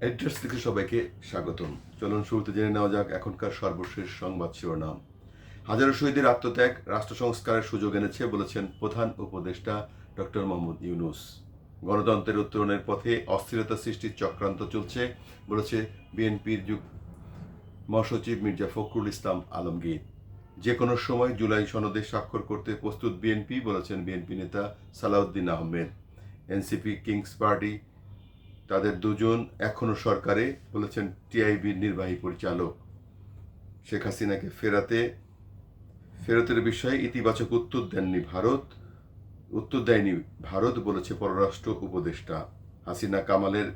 Address থেকে সবাইকে স্বাগতম। চলুন শুরুতে জেনে নেওয়া যাক এখনকার সর্বশেষ সংবাদ শিরোনাম। হাজারো শহীদের আত্মত্যাগ, রাষ্ট্র সংস্কারের সুযোগ এনেছে বলেছেন প্রধান উপদেষ্টা ডক্টর মোহাম্মদ ইউনুস। গণতন্ত্রের উত্তরণের পথে অস্থিরতা সৃষ্টির চক্রান্ত চলছে বলেছে বিএনপির যুগ মহাসচিব মির্জা ফখরুল ইসলাম আলমগীর। যে কোনো সময় জুলাই সনদে স্বাক্ষর করতে প্রস্তুত বিএনপি বলেছেন বিএনপি নেতা Salahuddin Ahmed. NCP king's party তাদের দুজন এখনও সরকারে বলেছেন টিআইবির নির্বাহী পরিচালক। শেখ হাসিনাকে ফেরাতে, ফেরতের বিষয়ে ইতিবাচক উত্তর দেননি ভারত, উত্তর দেয়নি ভারত বলেছে পররাষ্ট্র উপদেষ্টা। হাসিনা কামালের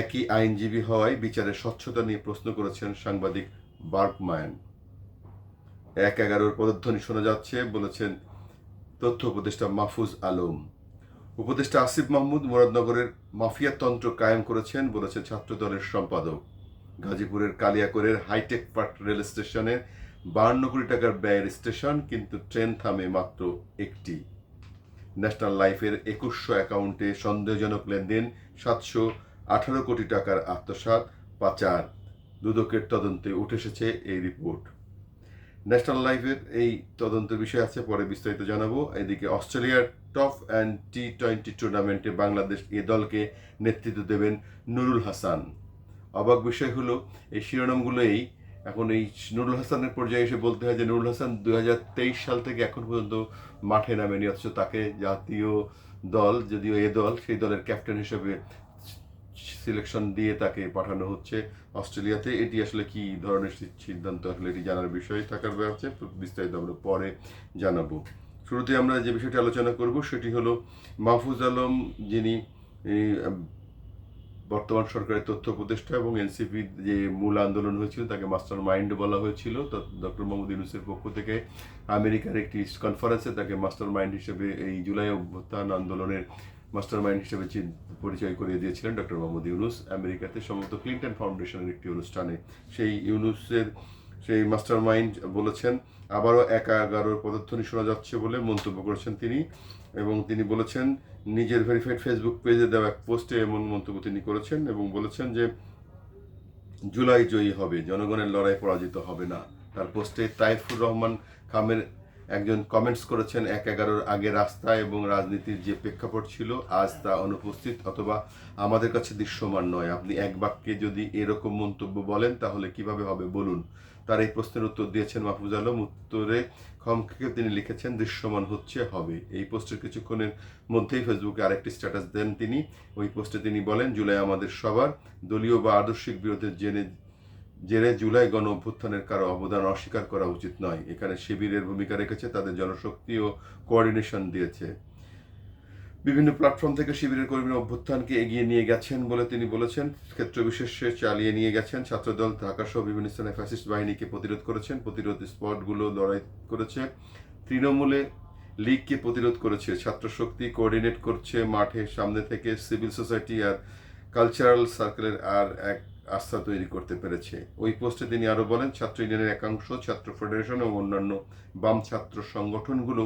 একই আইনজীবী হওয়ায় বিচারের স্বচ্ছতা নিয়ে প্রশ্ন করেছেন সাংবাদিক বার্কম্যান এক এগারোর পদধ্বনি শোনা যাচ্ছে, বলেছেন তথ্য উপদেষ্টা মাহফুজ আলম। উপদেষ্টা আসিফ মাহমুদ মুরাদনগরের মাফিয়াতন্ত্র কায়েম করেছেন বলেছে ছাত্র দলের সম্পাদক। গাজীপুরের কালিয়াকরের হাইটেক পার্ক রেল স্টেশনে বান্ন কোটি টাকার ব্যয়ের স্টেশন, কিন্তু ট্রেন থামে মাত্র একটি। ন্যাশনাল লাইফের একুশশো অ্যাকাউন্টে সন্দেহজনক লেনদেন, সাতশো আঠারো কোটি টাকার আত্মসাৎ, পাচার। দুদকের তদন্তে উঠে এসেছে এই রিপোর্ট। ন্যাশনাল লাইফের এই তদন্তের বিষয় আছে, পরে বিস্তারিত জানাব। এদিকে অস্ট্রেলিয়ার টপ অ্যান্ড টি টোয়েন্টি টুর্নামেন্টে বাংলাদেশ এ দলকে নেতৃত্ব দেবেন নুরুল হাসান। অবাক বিষয় হলো, এই শিরোনামগুলোই এখন এই নুরুল হাসানের পর্যায়ে এসে বলতে হয় যে, নুরুল হাসান দুই হাজার তেইশ সাল থেকে এখন পর্যন্ত মাঠে নামেনি, অথচ তাকে জাতীয় দল, যদিও এ দল, সেই দলের ক্যাপ্টেন হিসেবে সিলেকশন দিয়ে তাকে পাঠানো হচ্ছে অস্ট্রেলিয়াতে। এটি আসলে কি ধরনের সিদ্ধান্ত আসলে এটি জানার বিষয় থাকার ব্যাপারে বিস্তারিত আমরা পরে জানাব। শুরুতে আমরা যে বিষয়টি আলোচনা করব সেটি হলো মাহফুজ আলম যিনি বর্তমান সরকারের তথ্য উপদেষ্টা এবং এনসিপি যে মূল আন্দোলন হয়েছিল তাকে মাস্টার মাইন্ড বলা হয়েছিল। ডক্টর মোহাম্মদ ইউনুসের পক্ষ থেকে আমেরিকার একটি কনফারেন্সে তাকে মাস্টার মাইন্ড হিসেবে এই জুলাই অভ্যুত্থান আন্দোলনের মাস্টার মাইন্ড হিসেবে পরিচয় করিয়ে দিয়েছিলেন ডক্টর মোহাম্মদ ইউনুস। আমেরিকাতে সম্ভবত ক্লিন্টন ফাউন্ডেশনের একটি অনুষ্ঠানে সেই ইউনুসের সেই মাস্টার মাইন্ড বলেছেন, আবারও একা এগারোর পদধ্বনি শোনা যাচ্ছে বলে মন্তব্য করেছেন তিনি এবং তিনি বলেছেন, নিজের ভেরিফাইড ফেসবুক পেজে দেওয়া এক পোস্টে এমন মন্তব্য তিনি করেছেন এবং বলেছেন যে, জুলাই জয়ী হবে, জনগণের লড়াই পরাজিত হবে না। তার পোস্টে তাইফুর রহমান খামের একজন কমেন্টস করেছেন, এক এগারোর আগে রাস্তা এবং রাজনীতির যে প্রেক্ষাপট ছিল, আজ তা অনুপস্থিত অথবা আমাদের কাছে দৃশ্যমান নয়। আপনি এক বাক্যে যদি এরকম মন্তব্য বলেন, তাহলে কীভাবে হবে বলুন? তার এই প্রশ্নের উত্তর দিয়েছেন মাহফুজ আলম। উত্তরে খমকে তিনি লিখেছেন, দৃশ্যমান হচ্ছে, হবে। এই পোস্টের কিছুক্ষণের মধ্যেই ফেসবুকে আরেকটি স্ট্যাটাস দেন তিনি। ওই পোস্টে তিনি বলেন, জুলাই আমাদের সবার দলীয় বা আদর্শিক বিরোধের জেনে জেরে জুলাই গণ অভ্যুত্থানের কারও অবদান অস্বীকার করা উচিত নয়। এখানে শিবিরের ভূমিকা রেখেছে, তাদের জনশক্তি ও কোঅর্ডিনেশন দিয়েছে। বিভিন্ন প্ল্যাটফর্ম থেকে শিবিরের কর্মীরা অভ্যুত্থানকে এগিয়ে নিয়ে গেছেন বলে তিনি বলেছেন। ক্ষেত্র বিশেষে চালিয়ে নিয়ে গেছেন ছাত্রদল, ঢাকা সহ বিভিন্ন স্থানে ফ্যাসিস্ট বাহিনীকে প্রতিরোধ করেছেন। প্রতিরোধ স্পটগুলো লড়াই করেছে। তৃণমূলে লীগকে প্রতিরোধ করেছে। ছাত্র শক্তি কোঅর্ডিনেট করছে মাঠে সামনে থেকে সিভিল সোসাইটি আর কালচারাল সার্কেলের আর এক আস্থা তৈরি করতে পেরেছে। ওই পোস্টে তিনি আরও বলেন, ছাত্র ইউনিয়নের একাংশ, ছাত্র ফেডারেশন এবং অন্যান্য বাম ছাত্র সংগঠনগুলো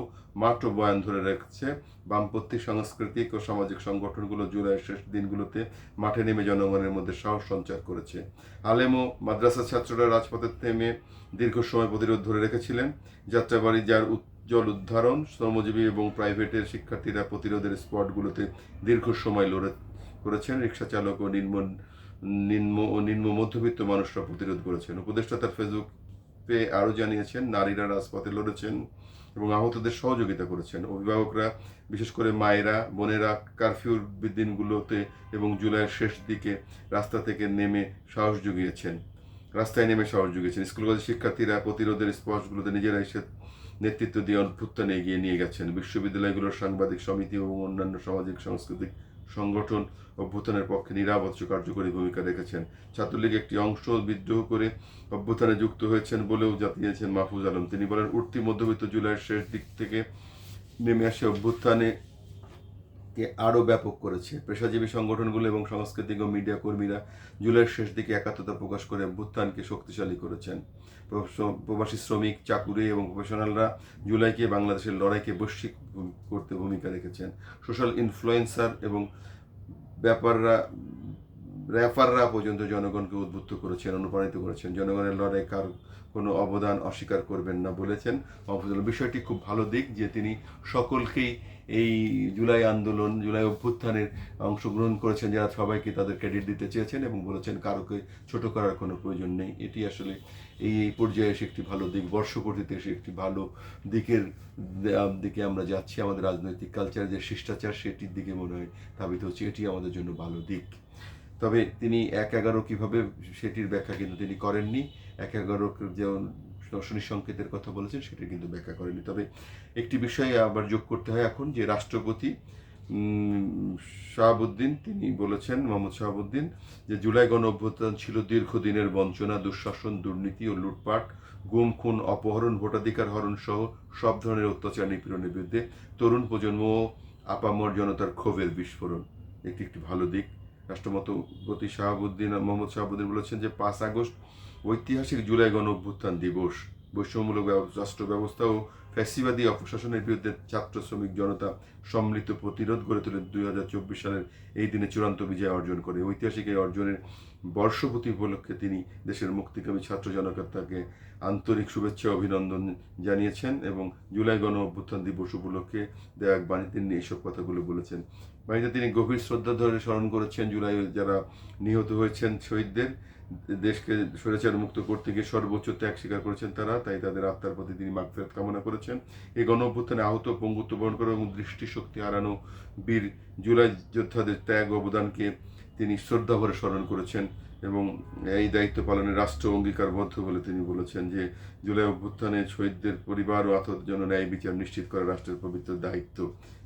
ও বয়ান ধরে রেখেছে। বামপন্থী সাংস্কৃতিক ও সামাজিক সংগঠনগুলো জুলাইয়ের শেষ দিনগুলোতে মাঠে নেমে জনগণের মধ্যে সাহস সঞ্চার করেছে। আলেম ও মাদ্রাসা ছাত্ররা রাজপথে থেমে দীর্ঘ সময় প্রতিরোধ ধরে রেখেছিলেন। যাত্রাবাড়ি, যার উজ্জ্বল উদ্ধারণ শ্রমজীবী এবং প্রাইভেটের শিক্ষার্থীরা প্রতিরোধের স্পটগুলোতে দীর্ঘ সময় লড়ে করেছেন। রিক্সা চালক ও নিম্ন নিম্ন নিম্ন মধ্যবিত্ত মানুষরা প্রতিরোধ করেছেন। উপদেষ্টা তার ফেসবুকে আরও জানিয়েছেন, নারীরা রাজপথে লড়েছেন এবং আহতদের সহযোগিতা করেছেন। অভিভাবকরা, বিশেষ করে মায়েরা, বোনেরা কারফিউর দিনগুলোতে এবং জুলাইয়ের শেষ দিকে রাস্তা থেকে নেমে সাহস জুগিয়েছেন। রাস্তায় নেমে সাহস জুগিয়েছেন। স্কুল কলেজের শিক্ষার্থীরা প্রতিরোধের স্পটগুলোতে নিজেরা এসে নেতৃত্ব দিয়ে অভ্যুত্থানে এগিয়ে নিয়ে গেছেন। বিশ্ববিদ্যালয়গুলোর সাংবাদিক সমিতি এবং অন্যান্য সামাজিক, সাংস্কৃতিক সংগঠন অভ্যুত্থানের পক্ষে নিরাপদ কার্যকরী ভূমিকা রেখেছেন। ছাত্রলীগ একটি অংশ বিদ্রোহ করে অভ্যুত্থানে যুক্ত হয়েছেন বলেও জানিয়েছেন মাহফুজ আলম। তিনি বলেন, উঠতি মধ্যবিত্ত জুলাইয়ের শেষ দিক থেকে নেমে আসে অভ্যুত্থানে কে আরও ব্যাপক করেছে। পেশাজীবী সংগঠনগুলো এবং সাংস্কৃতিক ও মিডিয়া কর্মীরা জুলাইয়ের শেষ দিকে একাত্মতা প্রকাশ করে অভ্যুত্থানকে শক্তিশালী করেছেন। প্রবাসী শ্রমিক, চাকুরি এবং প্রফেশনালরা জুলাইকে বাংলাদেশের লড়াইকে বৈশ্বিক করতে ভূমিকা রেখেছেন। সোশ্যাল ইনফ্লুয়েন্সার এবং ব্যাপাররা র্যাপাররা পর্যন্ত জনগণকে উদ্বুদ্ধ করেছেন, অনুপ্রাণিত করেছেন। জনগণের লড়াই কার কোনো অবদান অস্বীকার করবেন না বলেছেন। বিষয়টি খুব ভালো দিক যে তিনি সকলকেই এই জুলাই আন্দোলন, জুলাই অভ্যুত্থানের অংশগ্রহণ করেছেন যারা, সবাইকে তাদের ক্রেডিট দিতে চেয়েছেন এবং বলেছেন কারোকে ছোট করার কোনো প্রয়োজন নেই। এটি আসলে এই এই পর্যায়ে এসে একটি ভালো দিক, বর্ষপূর্তিতে এসে একটি ভালো দিকের দিকে আমরা যাচ্ছি। আমাদের রাজনৈতিক কালচার যে শিষ্টাচার, সেটির দিকে মনে হয় ধাবিত হচ্ছে। এটি আমাদের জন্য ভালো দিক। তবে তিনি এক এগারো কীভাবে, সেটির ব্যাখ্যা কিন্তু তিনি করেননি। এক এগারো যেমন দর্শনিক সংকেতের কথা বলেছেন, সেটি কিন্তু ব্যাখ্যা করেনি তবে একটি বিষয়ে আবার যোগ করতে হয় এখন, যে রাষ্ট্রপতি শাহাবুদ্দিন, তিনি বলেছেন, মোহাম্মদ শাহাবুদ্দিন, যে জুলাই গণ অভ্যুত্থান ছিল দীর্ঘদিনের বঞ্চনা, দুঃশাসন, দুর্নীতি ও লুটপাট, গুম, খুন, অপহরণ, ভোটাধিকার হরণ সহ সব ধরনের অত্যাচার নিপীড়নের বিরুদ্ধে তরুণ প্রজন্ম ও আপামর জনতার ক্ষোভের বিস্ফোরণ। একটি একটি ভালো দিক। রাষ্ট্রপতি শাহাবুদ্দিন, মোহাম্মদ শাহাবুদ্দিন বলেছেন যে পাঁচ আগস্ট ঐতিহাসিক জুলাই গণ অভ্যুত্থান দিবস, বৈষম্যমূলক রাষ্ট্র ব্যবস্থা ও ফ্যাসিবাদী অপশাসনের বিরুদ্ধে ছাত্র শ্রমিক জনতা সম্মিলিত প্রতিরোধ গড়ে তোলে দুই হাজার চব্বিশ সালের এই দিনে চূড়ান্ত বিজয় অর্জন করে। ঐতিহাসিক এই অর্জনের বর্ষপতি উপলক্ষে তিনি দেশের মুক্তিকামী ছাত্র জনতাকে আন্তরিক শুভেচ্ছা অভিনন্দন জানিয়েছেন এবং জুলাই গণ অভ্যুত্থান দিবস উপলক্ষে দেয়া এক বাণীতে তিনি এইসব কথাগুলো বলেছেন। বাণীতে তিনি গভীর শ্রদ্ধা ধরে স্মরণ করেছেন জুলাই যারা নিহত হয়েছেন শহীদদের। দেশকে স্বৈরাচার মুক্ত করতে গিয়ে সর্বোচ্চ ত্যাগ স্বীকার করেছেন তারা, তাই তাদের আত্মার প্রতি তিনি মাগফিরাত কামনা করেছেন। এই গণ অভ্যুত্থানে আহত পঙ্গুত্ব বহন করা এবং দৃষ্টিশক্তি হারানো বীর জুলাই যোদ্ধাদের ত্যাগ অবদানকে তিনি শ্রদ্ধা ভরে স্মরণ করেছেন এবং এই দায়িত্ব পালনে রাষ্ট্র অঙ্গীকারবদ্ধ বলে তিনি বলেছেন যে, জুলাই অভ্যুত্থানে শহীদদের পরিবার ও আহত জন্য ন্যায় বিচার নিশ্চিত করা রাষ্ট্রের পবিত্র দায়িত্ব।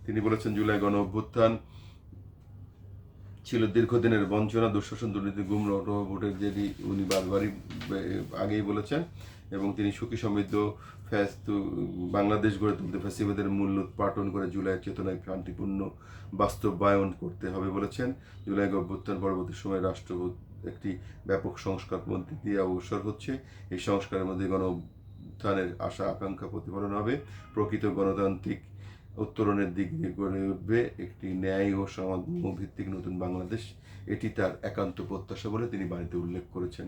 তিনি বলেছেন, জুলাই গণ অভ্যুত্থান ছিল দীর্ঘদিনের বঞ্চনা, দুঃশাসন দুর্নীতি গুম রট- ভোটের যেটি উনি বারবারই আগেই বলেছেন। এবং তিনি সুখী সমৃদ্ধ ফ্যাস বাংলাদেশ গড়ে তুলতে ফ্যাসিবাদের মূল্য উৎপাটন করে জুলাইয়ের চেতনায় শান্তিপূর্ণ বাস্তবায়ন করতে হবে বলেছেন। জুলাই অভ্যুত্থান পরবর্তী সময়ে রাষ্ট্র একটি ব্যাপক সংস্কার মধ্যে দিয়ে অবসর হচ্ছে। এই সংস্কারের মধ্যে গণ উত্থানের আশা, আকাঙ্ক্ষা প্রতিফলন হবে। প্রকৃত গণতান্ত্রিক উত্তরণের দিক দিয়ে গড়ে উঠবে একটি ন্যায় ও ভিত্তিক নতুন বাংলাদেশ। এটি তার একান্ত প্রত্যাশা বলে তিনি বাড়িতে উল্লেখ করেছেন।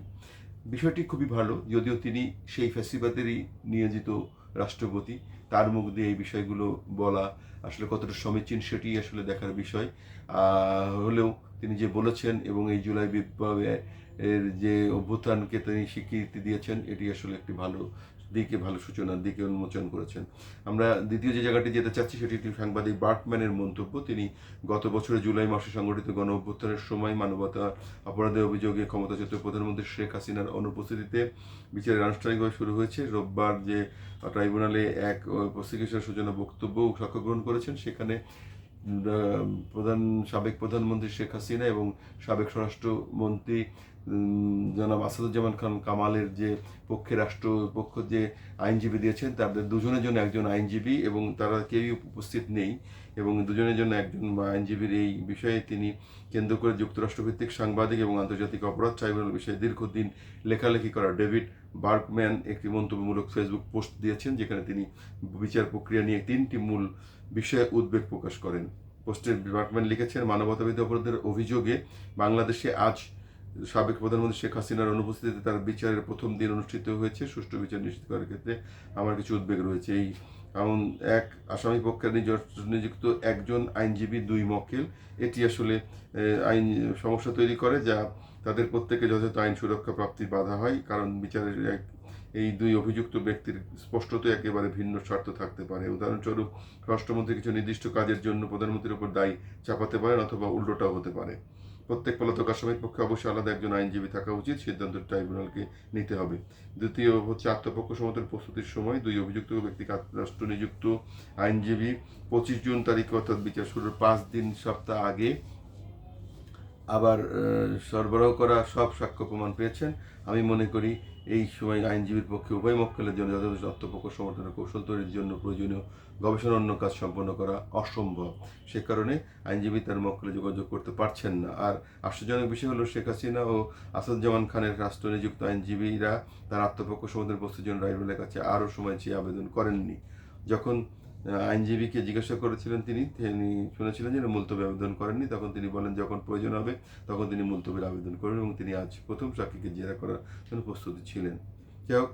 বিষয়টি খুবই ভালো, যদিও তিনি সেই ফ্যাসিবাদেরই নিয়োজিত রাষ্ট্রপতি। তার মুখ দিয়ে এই বিষয়গুলো বলা আসলে কতটা সমীচীন সেটি আসলে দেখার বিষয়। হলেও তিনি যে বলেছেন এবং এই জুলাই বিপ্লবে এর যে অভ্যুত্থানকে তিনি স্বীকৃতি দিয়েছেন, এটি আসলে একটি ভালো দিকে ভালো সূচনার দিকে উন্মোচন করেছেন। আমরা দ্বিতীয় যে জায়গাটি যেতে চাচ্ছি সেটি একটি সাংবাদিক বার্টম্যানের মন্তব্য। তিনি গত বছরের জুলাই মাসে সংগঠিত গণ অভ্যুত্থানের সময় মানবতা অপরাধের অভিযোগে ক্ষমতাচ্যুত প্রধানমন্ত্রী শেখ হাসিনার অনুপস্থিতিতে বিচারের আনুষ্ঠানিকভাবে শুরু হয়েছে। রোববার যে ট্রাইব্যুনালে এক প্রসিকিউশনের সূচনা বক্তব্য সাক্ষ্য গ্রহণ করেছেন, সেখানে প্রধান, সাবেক প্রধানমন্ত্রী শেখ হাসিনা এবং সাবেক স্বরাষ্ট্রমন্ত্রী জনাব আসাদুজ্জামান খান কামালের যে পক্ষে রাষ্ট্র, পক্ষ যে আইনজীবী দিয়েছেন, তাদের দুজনের জন্য একজন আইনজীবী এবং তারা কেউই উপস্থিত নেই এবং দুজনের জন্য একজন আইনজীবীর এই বিষয়ে তিনি কেন্দ্র করে যুক্তরাষ্ট্রভিত্তিক সাংবাদিক এবং আন্তর্জাতিক অপরাধ ট্রাইব্যুনাল বিষয়ে দীর্ঘদিন লেখালেখি করা ডেভিড বার্কম্যান একটি মন্তব্যমূলক ফেসবুক পোস্ট দিয়েছেন, যেখানে তিনি বিচার প্রক্রিয়া নিয়ে তিনটি মূল বিষয়ে উদ্বেগ প্রকাশ করেন। পোস্টের বার্কম্যান লিখেছেন, মানবতাবিরোধী অপরাধের অভিযোগে বাংলাদেশে আজ সাবেক প্রধানমন্ত্রী শেখ হাসিনার অনুপস্থিতিতে তার বিচারের প্রথম দিন অনুষ্ঠিত হয়েছে। সুষ্ঠু বিচার নিশ্চিত করার ক্ষেত্রে আমার কিছু উদ্বেগ রয়েছে। এই এমন এক আসামি পক্ষের নিযুক্ত একজন আইনজীবী, দুই মক্কেল। এটি আসলে আইন সমস্যা তৈরি করে যা তাদের প্রত্যেকে যথাযথ আইন সুরক্ষা প্রাপ্তির বাধা হয়। কারণ বিচারের এক এই দুই অভিযুক্ত ব্যক্তির স্পষ্টত একেবারে ভিন্ন স্বার্থ থাকতে পারে। উদাহরণস্বরূপ, রাষ্ট্রমন্ত্রী কিছু নির্দিষ্ট কাজের জন্য প্রধানমন্ত্রীর উপর দায়ী চাপাতে পারেন অথবা উল্টোটাও হতে পারে। প্রত্যেক পলাতক আসামির পক্ষে অবশ্যই আলাদা একজন আইনজীবী থাকা উচিত সিদ্ধান্ত ট্রাইব্যুনালকে নিতে হবে। দ্বিতীয় হচ্ছে আত্মপক্ষ সমতের প্রস্তুতির সময়। দুই অভিযুক্ত ব্যক্তি রাষ্ট্র নিযুক্ত আইনজীবী। পঁচিশ জুন তারিখে অর্থাৎ বিচার শুরুর পাঁচ দিন সপ্তাহ আগে আবার সরবরাহ করা সব সাক্ষ্য প্রমাণ পেয়েছেন। আমি মনে করি এই সময় আইনজীবীর পক্ষে উভয় মক্কেলের জন্য যথাযথ আত্মপক্ষ সমর্থনের কৌশল তৈরির জন্য প্রয়োজনীয় গবেষণা অন্য কাজ সম্পন্ন করা অসম্ভব। সে কারণে আইনজীবী তার মক্কেলে যোগাযোগ করতে পারছেন না। আর আশ্চর্যজনক বিষয় হলো, শেখ হাসিনা ও আসাদুজ্জামান খানের রাষ্ট্র নিযুক্ত আইনজীবীরা তার আত্মপক্ষ সমর্থনের প্রস্তুতির জন্য ট্রাইব্যুনালের কাছে আরও সময় চেয়ে আবেদন করেননি। যখন আইনজীবীকে জিজ্ঞাসা করেছিলেন তিনি তিনি শুনেছিলেন যে মুলতবি আবেদন করেননি। তখন তিনি বলেন, যখন প্রয়োজন হবে, তখন তিনি মুলতবির আবেদন করেন এবং তিনি আজ প্রথম সাক্ষীকে জেরা করার জন্য প্রস্তুতি ছিলেন। যাই হোক,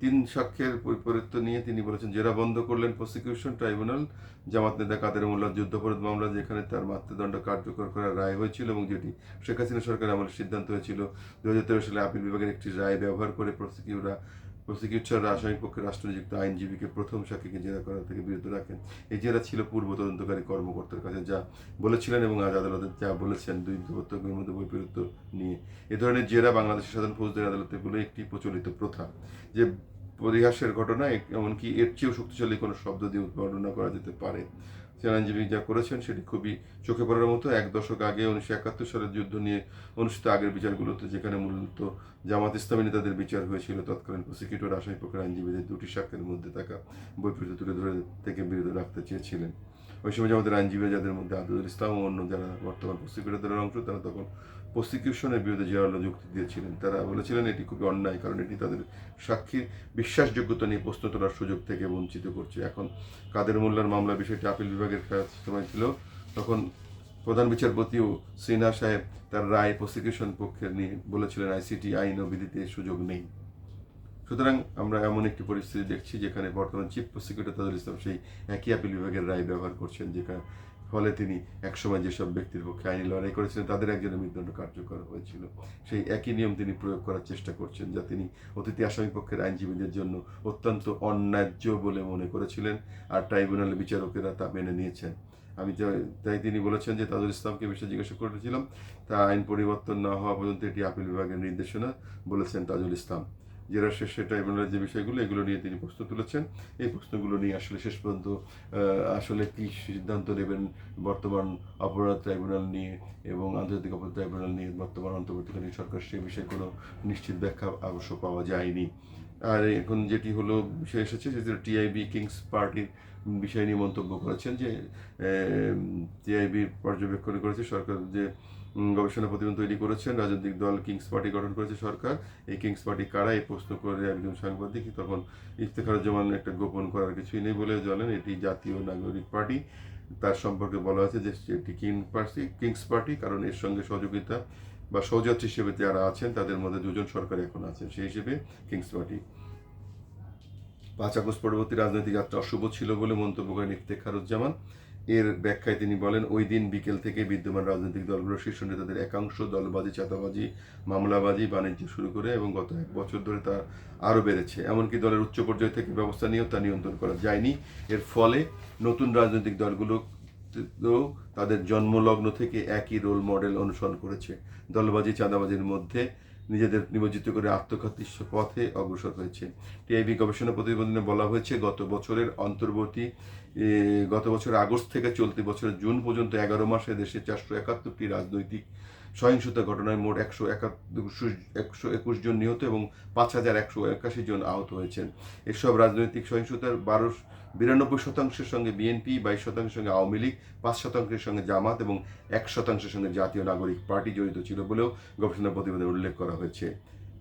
তিন সাক্ষ্যের বৈপরীত্য নিয়ে তিনি বলেছেন, জেরা বন্ধ করলেন প্রসিকিউশন ট্রাইব্যুনাল। জামাত নেতা কাদের মোল্লার যুদ্ধাপরাধ মামলা যেখানে তার মাতৃদণ্ড কার্যকর করার রায় হয়েছিল এবং যেটি শেখ হাসিনা সরকার আমলের সিদ্ধান্ত হয়েছিল দু হাজার তেরো সালে আপিল বিভাগের একটি রায় ব্যবহার করে প্রসিকিউরা প্রসিকিউটর আসামি পক্ষে রাষ্ট্রনিযুক্ত আইনজীবীকে প্রথম সাক্ষীকে জেরা করা থেকে বিরত রাখেন। এই জেরা ছিল পূর্ব তদন্তকারী কর্মকর্তার কাছে যা বলেছিলেন এবং আজ আদালতে যা বলেছেন দুই প্রত্যেকের মধ্যে বৈপরীত্য নিয়ে। এ ধরনের জেরা বাংলাদেশের সাধারণ ফৌজদারি আদালতে বলে একটি প্রচলিত প্রথা। যে পরিহাসের ঘটনা, এমনকি এর চেয়েও শক্তিশালী কোনো শব্দ দিয়ে বর্ণনা করা যেতে পারে। আইনজীবী যা করেছেন সেটি খুবই চোখে পড়ার মতো। এক দশক আগে উনিশশো একাত্তর সালের যুদ্ধ নিয়ে অনুষ্ঠিত আগের বিচারগুলোতে যেখানে মূলত জামাত ইসলামী নেতাদের বিচার হয়েছিল, তৎকালীন প্রসিকিউটর আসামি পক্ষের আইনজীবীদের দুটি সাক্ষের মধ্যে থাকা বৈপরীত্য তুলে ধরে থেকে বিরত রাখতে চেয়েছিলেন। ওই সময় আমাদের আইনজীবী যাদের মধ্যে আদুল ইসলাম ও অন্য যারা বর্তমান প্রসিকিউটরদের অংশ, তারা তখন প্রসিকিউশনের বিরুদ্ধে জোরালো যুক্তি দিয়েছিলেন। তারা বলেছিলেন এটি খুবই অন্যায়, কারণ এটি তাদের সাক্ষীর বিশ্বাসযোগ্যতা নিয়ে প্রশ্ন তোলার সুযোগ থেকে বঞ্চিত করছে। এখন কাদের মোল্লার মামলা বিষয়টি আপিল বিভাগের সময় ছিল, তখন প্রধান বিচারপতিও সিনহা সাহেব তার রায় প্রসিকিউশন পক্ষের নিয়ে বলেছিলেন, আইসিটি আইন ও বিধিতে সুযোগ নেই। সুতরাং আমরা এমন একটি পরিস্থিতি দেখছি যেখানে বর্তমান চিফ প্রসিকিউটর তাজুল ইসলাম সেই একই আপিল বিভাগের রায় ব্যবহার করছেন, যেখানে ফলে তিনি একসময় যেসব ব্যক্তির পক্ষে আইনি লড়াই করেছিলেন, তাদের একজনের মৃত্যুদণ্ড কার্যকর হয়েছিল। সেই একই নিয়ম তিনি প্রয়োগ করার চেষ্টা করছেন, যা তিনি অতিথি আসামি পক্ষের আইনজীবীদের জন্য অত্যন্ত অন্যায্য বলে মনে করেছিলেন আর ট্রাইব্যুনালের বিচারকেরা তা মেনে নিয়েছেন। আমি তাই তিনি বলেছেন যে তাজুল ইসলামকে বিষয়ে জিজ্ঞাসা করেছিলাম, তা আইন পরিবর্তন না হওয়া পর্যন্ত এটি আপিল বিভাগের নির্দেশনা বলেছেন তাজুল ইসলাম। জেরা শেষে ট্রাইব্যুনালের যে বিষয়গুলো, এগুলো নিয়ে তিনি প্রশ্ন তুলেছেন। এই প্রশ্নগুলো নিয়ে আসলে শেষ পর্যন্ত আসলে কি সিদ্ধান্ত নেবেন বর্তমান অপরাধ ট্রাইব্যুনাল নিয়ে এবং আন্তর্জাতিক অপরাধ ট্রাইব্যুনাল নিয়ে বর্তমান অন্তর্বর্তীকালীন সরকার, সে বিষয়ে কোনো নিশ্চিত ব্যাখ্যা অবশ্য পাওয়া যায়নি। আর এখন যেটি হলো, বিষয় এসেছে যে টিআইবি কিংস পার্টির বিষয় নিয়ে মন্তব্য করেছেন যে টিআইবির পর্যবেক্ষণ করেছে সরকার যে গবেষণা প্রতিবেদন তৈরি করেছেন রাজনৈতিক দল কিংস পার্টি গঠন করেছে সরকার। এই কিংস পার্টি কারা? এই প্রশ্ন করে একজন সাংবাদিক। তখন ইফতেখারুজ্জামান একটা গোপন করার কিছুই নেই বলে জানেন এটি জাতীয় নাগরিক পার্টি। তার সম্পর্কে বলা হয়েছে যে এটি কিং পার্টি কিংস পার্টি, কারণ এর সঙ্গে সহযোগিতা বা সহযাত্রী হিসেবে যারা আছেন, তাদের মধ্যে দুজন সরকার এখন আছেন, সেই হিসেবে কিংস পার্টি। পাঁচ আগস্ট পরবর্তী রাজনৈতিক যাত্রা অশুভ ছিল বলে মন্তব্য করেন ইফতেখারুজ্জামান। এর ব্যাখ্যায় তিনি বলেন, ওই দিন বিকেল থেকে বিদ্যমান রাজনৈতিক দলগুলোর শীর্ষ নেতাদের একাংশ দলবাজি, চাঁদাবাজি, মামলাবাজি, বাণিজ্য শুরু করে এবং গত এক বছর ধরে তা আরও বেড়েছে। এমনকি দলের উচ্চ পর্যায় থেকে ব্যবস্থা নিয়েও তা নিয়ন্ত্রণ করা যায়নি। এর ফলে নতুন রাজনৈতিক দলগুলো তাদের জন্মলগ্ন থেকে একই রোল মডেল অনুসরণ করেছে। দলবাজি, চাঁদাবাজির মধ্যে নিজেদের নিমজ্জিত করে আত্মঘাতী পথে অগ্রসর হয়েছে। টিআইবি গবেষণা প্রতিবেদনে বলা হয়েছে, গত বছরের অন্তর্বর্তী গত বছর আগস্ট থেকে চলতি বছরের জুন পর্যন্ত এগারো মাসে দেশে চারশো একাত্তরটি রাজনৈতিক সহিংসতা ঘটনায় মোট একশো একশো একুশ জন নিহত এবং পাঁচ হাজার একশো একাশি জন আহত হয়েছেন। এসব রাজনৈতিক সহিংসতার বারো বিরানব্বই শতাংশের সঙ্গে বিএনপি বাইশ শতাংশের সঙ্গে আওয়ামী লীগ, পাঁচ শতাংশের সঙ্গে জামাত এবং এক শতাংশের সঙ্গে জাতীয় নাগরিক পার্টি জড়িত ছিল বলেও গবেষণা প্রতিবেদনে উল্লেখ করা হয়েছে।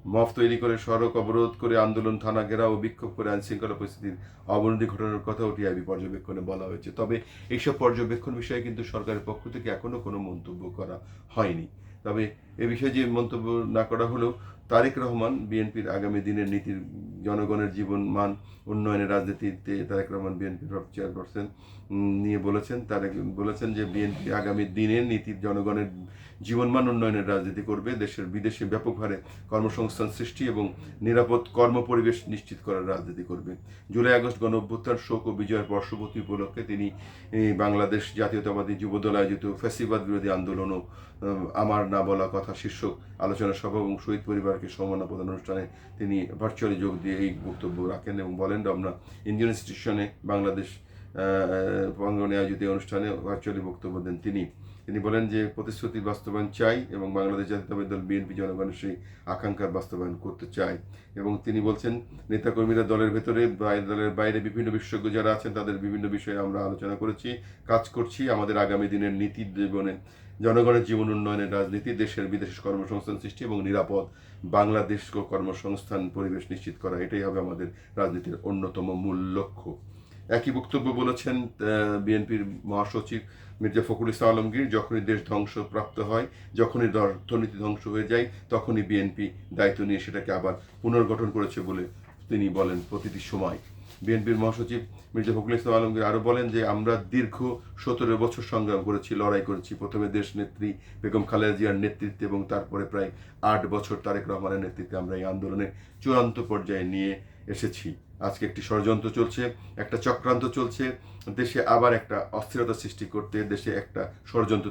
মফ তৈরি করে সড়ক অবরোধ করে আন্দোলন, থানা ঘেরা ও বিক্ষোভ করে আইন শৃঙ্খলা পরিস্থিতির অবনতি ঘটানোর কথাও টিআইবি পর্যবেক্ষণে বলা হয়েছে। তবে এইসব পর্যবেক্ষণ বিষয়ে কিন্তু সরকারের পক্ষ থেকে এখনও কোনো মন্তব্য করা হয়নি। তবে এ বিষয়ে যে মন্তব্য না করা হলেও তারেক রহমান বিএনপির আগামী দিনের নীতির জনগণের জীবন মান উন্নয়নের রাজনীতিতে তারেক রহমান বিএনপির চেয়ারপারসন নিয়ে বলেছেন, তারেক বলেছেন যে বিএনপি আগামী দিনের নীতির জনগণের জীবনমান উন্নয়নের রাজনীতি করবে, দেশের বিদেশে ব্যাপক হারে কর্মসংস্থান সৃষ্টি এবং নিরাপদ কর্মপরিবেশ নিশ্চিত করার রাজনীতি করবে। জুলাই আগস্ট গণ অভ্যুত্থান শোক ও বিজয়ের বর্ষপূর্তি উপলক্ষে তিনি বাংলাদেশ জাতীয়তাবাদী যুবদল আয়োজিত ফ্যাসিবাদ বিরোধী আন্দোলন ও আমার না বলা কথা শীর্ষক আলোচনা সভা এবং শহীদ পরিবারকে সম্মাননা প্রদান অনুষ্ঠানে তিনি ভার্চুয়ালি যোগ দিয়ে এই বক্তব্য রাখেন এবং বলেন রমনা ইন্ডিয়ান ইনস্টিটিউশনে বাংলাদেশ আহ, প্রাঙ্গণে আয়োজিত অনুষ্ঠানে ভার্চুয়ালি বক্তব্য দেন তিনি। তিনি বলেন যে প্রতিশ্রুতির বাস্তবায়ন চাই এবং বাংলাদেশ জাতীয়তাবাদী দল বিএনপি জনগণের সেই আকাঙ্ক্ষার বাস্তবায়ন করতে চায় এবং তিনি বলছেন নেতাকর্মীরা দলের ভেতরে বাইরে দলের বাইরে বিভিন্ন বিশেষজ্ঞ যারা আছেন তাদের বিভিন্ন বিষয়ে আমরা আলোচনা করেছি কাজ করছি। আমাদের আগামী দিনের নীতি জীবনে জনগণের জীবন উন্নয়নের রাজনীতি, দেশের বিদেশে কর্মসংস্থান সৃষ্টি এবং নিরাপদ বাংলাদেশ কর্মসংস্থান পরিবেশ নিশ্চিত করা, এটাই হবে আমাদের রাজনীতির অন্যতম মূল লক্ষ্য। একই বক্তব্য বলেছেন বিএনপির মহাসচিব মির্জা ফখরুল ইসলাম আলমগীর, যখনই দেশ ধ্বংসপ্রাপ্ত হয়, যখনই অর্থনীতি ধ্বংস হয়ে যায়, তখনই বিএনপি দায়িত্ব নিয়ে সেটাকে আবার পুনর্গঠন করেছে বলে তিনি বলেন প্রতিটি সময়। বিএনপির মহাসচিব মির্জা ফখরুল ইসলাম আলমগীর আরও বলেন যে আমরা দীর্ঘ সতেরো বছর সংগ্রাম করেছি, লড়াই করেছি। প্রথমে দেশ নেত্রী বেগম খালেদা জিয়ার নেতৃত্বে এবং তারপরে প্রায় আট বছর তারেক রহমানের নেতৃত্বে আমরা এই আন্দোলনের চূড়ান্ত পর্যায়ে নিয়ে এসেছি। আজকে একটি ষড়যন্ত্র চলছে, একটা চক্রান্ত চলছে, দেশে আবার একটা অস্থিরতা সৃষ্টি করতে, দেশে একটা ষড়যন্ত্র